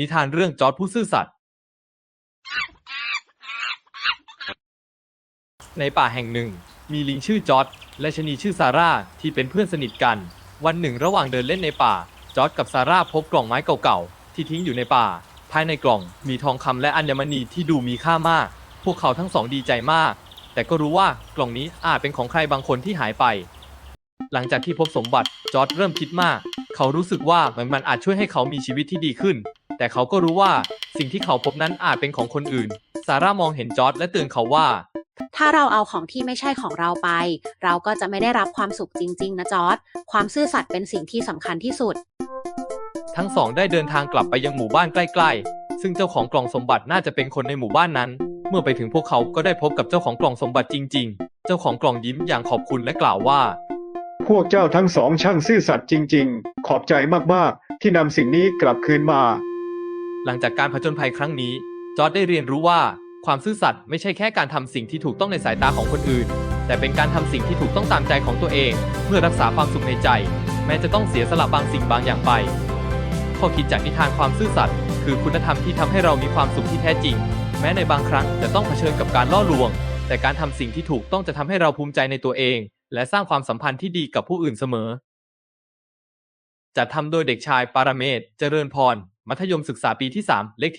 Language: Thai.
นิทานเรื่องจอร์ดผู้ซื่อสัตย์ในป่าแห่งหนึ่ง มีลิงชื่อจอร์ดและชะนีชื่อซาร่าที่เป็นเพื่อนสนิทกัน วันหนึ่งระหว่างเดินเล่นในป่า จอร์ดกับซาร่าพบกล่องไม้เก่าๆ ที่ทิ้งอยู่ในป่า ภายในกล่องมีทองคำและอัญมณีที่ดูมีค่ามาก พวกเขาทั้งสองดีใจมาก แต่ก็รู้ว่ากล่องนี้อาจเป็นของใครบางคนที่หายไป หลังจากที่พบสมบัติจอร์ดเริ่มคิดมาก เขารู้สึกว่ามันมันอาจช่วยให้เขามีชีวิตที่ดีขึ้น แต่เขาก็รู้ว่าสิ่งที่เขาพบนั้นอาจเป็นของคนอื่น ซาร่ามองเห็นจอร์ดและเตือนเขาว่า ถ้าเราเอาของที่ไม่ใช่ของเราไป เราก็จะไม่ได้รับความสุขจริง ๆ นะจอร์ดความซื่อสัตย์เป็นสิ่งที่สำคัญที่สุด ทั้งสองได้เดินทางกลับไปยังหมู่บ้านใกล้ๆ ซึ่งเจ้าของกล่องสมบัติน่าจะเป็นคนในหมู่บ้านนั้น เมื่อไปถึงพวกเขาก็ได้พบกับเจ้าของกล่องสมบัติจริง ๆ เจ้าของกล่องยิ้มอย่างขอบคุณและกล่าวว่า พวกเจ้าทั้งสองช่างซื่อสัตย์จริง ๆ ขอบใจมากๆ ที่นำสิ่งนี้กลับคืนมา หลังจากการผจญภัยครั้งนี้ จอร์ดได้เรียนรู้ว่าความซื่อสัตย์ไม่ใช่แค่การทำสิ่งที่ถูกต้องในสายตาของคนอื่น แต่เป็นการทำสิ่งที่ถูกต้องตามใจของตัวเอง เพื่อรักษาความสุขในใจ แม้จะต้องเสียสละบางสิ่งบางอย่างไปข้อคิดจากนิทานความซื่อสัตย์คือคุณธรรมที่ทำให้เรามีความสุขที่แท้จริง แม้ในบางครั้งจะต้องเผชิญกับการล่อลวง แต่การทำสิ่งที่ถูกต้องจะทำให้เราภูมิใจในตัวเอง และสร้างความสัมพันธ์ที่ดีกับผู้อื่นเสมอจัดทำโดยเด็กชายปาราเมศเจริญพร มัธยมศึกษาปีที่ 3 เลขที่